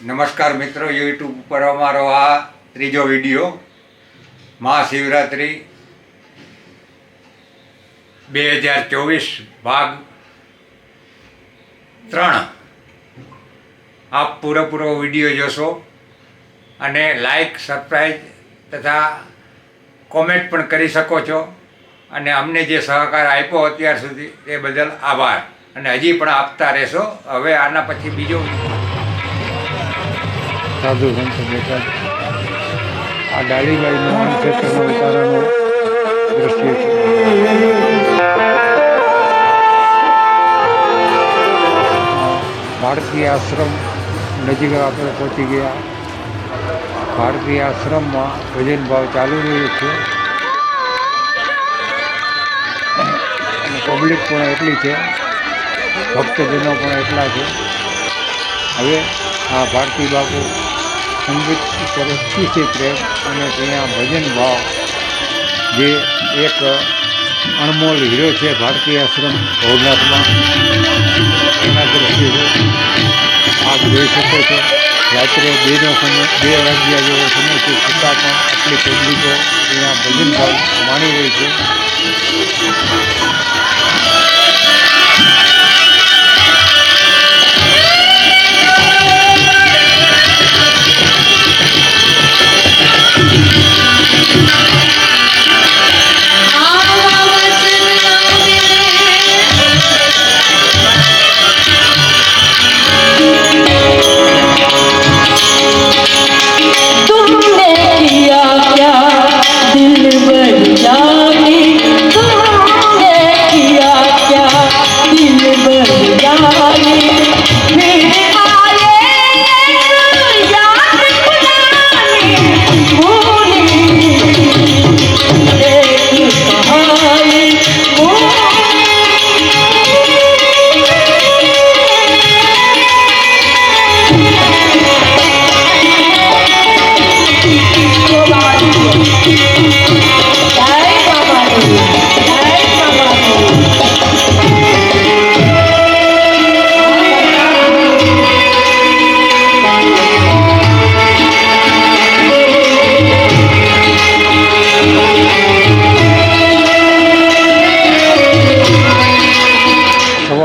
નમસ્કાર મિત્રો યુટ્યુબ પર અમારો આ ત્રીજો વીડિયો, મહાશિવરાત્રિ બે હજાર ચોવીસ ભાગ ત્રણ. આપ પૂરેપૂરો વીડિયો જોશો અને લાઈક સબસ્ક્રાઈબ તથા કોમેન્ટ પણ કરી શકો છો. અને અમને જે સહકાર આપ્યો અત્યાર સુધી તે બદલ આભાર. અને હજી પણ આપતા રહેશો. હવે આના પછી બીજો સાધુ સંત બેઠા આ ડાળીબાઈનું મહાન ક્ષેત્રના ઉતારાનો દ્રશ્ય ભારતીય આશ્રમ નજીક આપણે પહોંચી ગયા. ભારતીય આશ્રમમાં ભજન ભાવ ચાલુ રહ્યો છે. પબ્લિક પણ એટલી છે. ભક્તજનો પણ એટલા છે. હવે આ ભારતી બાપુ સંગીત ઉપર છે પ્રેમ અને ત્યાં ભજન ભાવ જે એક અણમોલ હીરો છે, ભારતીય આશ્રમ ભવનાથમાં એના દ્રષ્ટિએ આપ જોઈ શકો છો. રાત્રે બેનો સમય, બે વાગ્યા જેવો સમય છે. છતાં પણ આટલી પબ્લિકો ત્યાં ભજન ભાવ માણી રહી છે.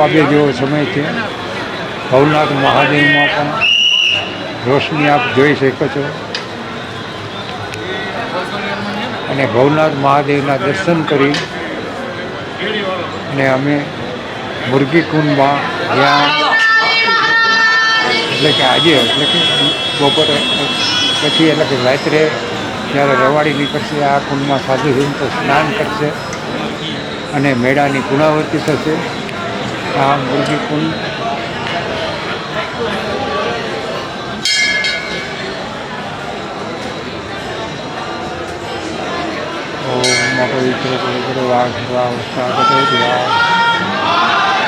બે જેવો સમય છે. ભવનાથ મહાદેવમાં પણ રોશની આપ જોઈ શકો છો. અને ભવનાથ મહાદેવના દર્શન કરી અને અમે મુરગી કુંડમાં જ્યાં એટલે કે આજે, એટલે કે બપોરે, પછી એટલે કે રાત્રે જ્યારે રવાડી નીકળશે આ કુંડમાં સાધુ સંતો સ્નાન કરશે અને મેળાની પૂર્ણાવૃત્તિ થશે. આ મુરગી વિષ્ણુ પવિત્ર વાઘ સ્વાગત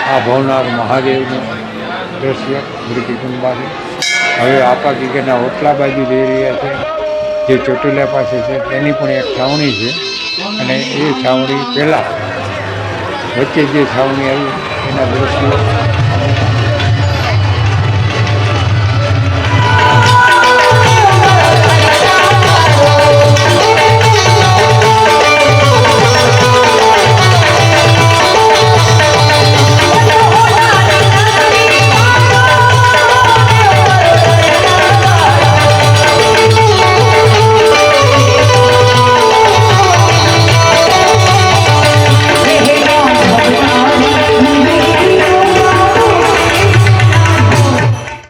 આ ભવનાથ મહાદેવનું દ્રશ્ય કુંડમાંથી હવે આપા ગીગરના ઓટલા બાજુ જઈ રહ્યા છે. જે ચોટીલા પાસે છે તેની પણ એક છાવણી છે. અને એ છાવણી પહેલાં. વચ્ચે જે છાવણી આવી, એના દ્રશ્યો